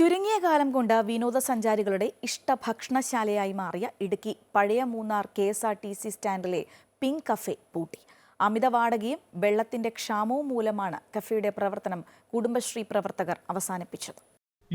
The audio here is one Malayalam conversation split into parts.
ചുരുങ്ങിയ കാലം കൊണ്ട് വിനോദസഞ്ചാരികളുടെ ഇഷ്ടഭക്ഷണശാലയായി മാറിയ ഇടുക്കി പഴയ Munnar K S R T C സ്റ്റാൻഡിലെ pink cafe പൂട്ടി. അമിത വാടകയും വെള്ളത്തിന്റെ ക്ഷാമവും മൂലമാണ് കഫേയുടെ പ്രവർത്തനം കുടുംബശ്രീ പ്രവർത്തകർ അവസാനിപ്പിച്ചത്.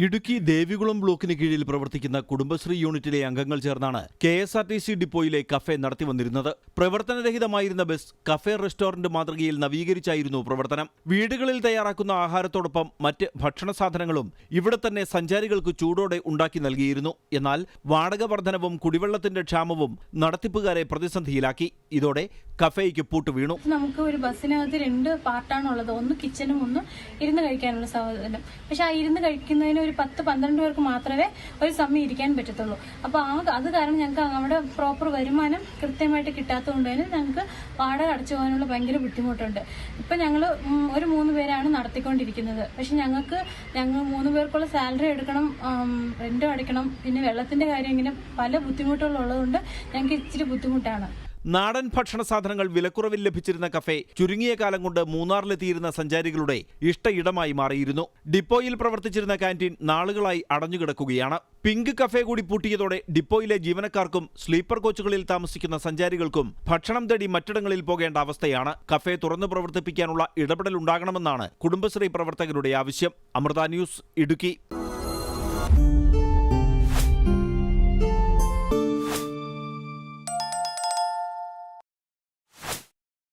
ഇടുക്കി ദേവികുളം ബ്ലോക്കിന് കീഴിൽ പ്രവർത്തിക്കുന്ന കുടുംബശ്രീ യൂണിറ്റിലെ അംഗങ്ങൾ ചേർന്നാണ് K S R T C ഡിപ്പോയിലെ cafe നടത്തിവന്നിരുന്നത് പ്രവർത്തനരഹിതമായിരുന്ന ബസ് കഫേ റെസ്റ്റോറന്റ് മാതൃകയിൽ നവീകരിച്ചായിരുന്നു പ്രവർത്തനം. വീടുകളിൽ തയ്യാറാക്കുന്ന ആഹാരത്തോടൊപ്പം മറ്റ് ഭക്ഷണ സാധനങ്ങളും ഇവിടെ തന്നെ സഞ്ചാരികൾക്ക് ചൂടോടെ ഉണ്ടാക്കി നൽകിയിരുന്നു. എന്നാൽ വാടക വർധനവും കുടിവെള്ളത്തിന്റെ ക്ഷാമവും നടത്തിപ്പുകാരെ പ്രതിസന്ധിയിലാക്കി. ഇതോടെ കഫേയ്ക്ക് പൂട്ടുവീണു. നമുക്ക് ഒരു ബസ്സിനകത്ത് രണ്ട് പാർട്ടാണുള്ളത്. ഒന്ന് കിച്ചനും ഒന്ന് ഇരുന്ന് കഴിക്കാനുള്ള സൗകര്യം പക്ഷെ ആ ഇരുന്ന് കഴിക്കുന്നതിന് ഒരു പത്ത് പന്ത്രണ്ട് പേർക്ക് മാത്രമേ ഒരു സമയം ഇരിക്കാൻ പറ്റത്തുള്ളൂ. അപ്പോൾ ആ അത് കാരണം ഞങ്ങൾക്ക് അവിടെ പ്രോപ്പർ വരുമാനം കൃത്യമായിട്ട് കിട്ടാത്തതുകൊണ്ട് തന്നെ ഞങ്ങൾക്ക് വാടക അടച്ചു പോകാനുള്ള ഭയങ്കര ബുദ്ധിമുട്ടുണ്ട്. ഇപ്പം ഞങ്ങൾ ഒരു മൂന്ന് പേരാണ് നടത്തിക്കൊണ്ടിരിക്കുന്നത്. പക്ഷെ ഞങ്ങൾക്ക് ഞങ്ങൾ മൂന്ന് പേർക്കുള്ള സാലറി എടുക്കണം റെന്റും അടയ്ക്കണം പിന്നെ വെള്ളത്തിന്റെ കാര്യം ഇങ്ങനെ പല ബുദ്ധിമുട്ടുകളുള്ളതുകൊണ്ട് ഞങ്ങൾക്ക് ഇച്ചിരി ബുദ്ധിമുട്ടാണ്. നാടൻ ഭക്ഷണ സാധനങ്ങൾ വിലക്കുറവിൽ ലഭിച്ചിരുന്ന കഫേ ചുരുങ്ങിയ കാലം കൊണ്ട് മൂന്നാറിലെത്തിയിരുന്ന സഞ്ചാരികളുടെ ഇഷ്ട ഇടമായി മാറിയിരുന്നു. ഡിപ്പോയിൽ പ്രവർത്തിച്ചിരുന്ന കാന്റീൻ നാളുകളായി അടഞ്ഞുകിടക്കുകയാണ്. പിങ്ക് കഫേ കൂടി പൂട്ടിയതോടെ ഡിപ്പോയിലെ ജീവനക്കാർക്കും സ്ലീപ്പർ കോച്ചുകളിൽ താമസിക്കുന്ന സഞ്ചാരികൾക്കും ഭക്ഷണം തേടി മറ്റിടങ്ങളിൽ പോകേണ്ട അവസ്ഥയാണ്. കഫേ തുറന്നു പ്രവർത്തിപ്പിക്കാനുള്ള ഇടപെടൽ ഉണ്ടാകണമെന്നാണ് കുടുംബശ്രീ പ്രവർത്തകരുടെ ആവശ്യം. അമൃത ന്യൂസ് ഇടുക്കി.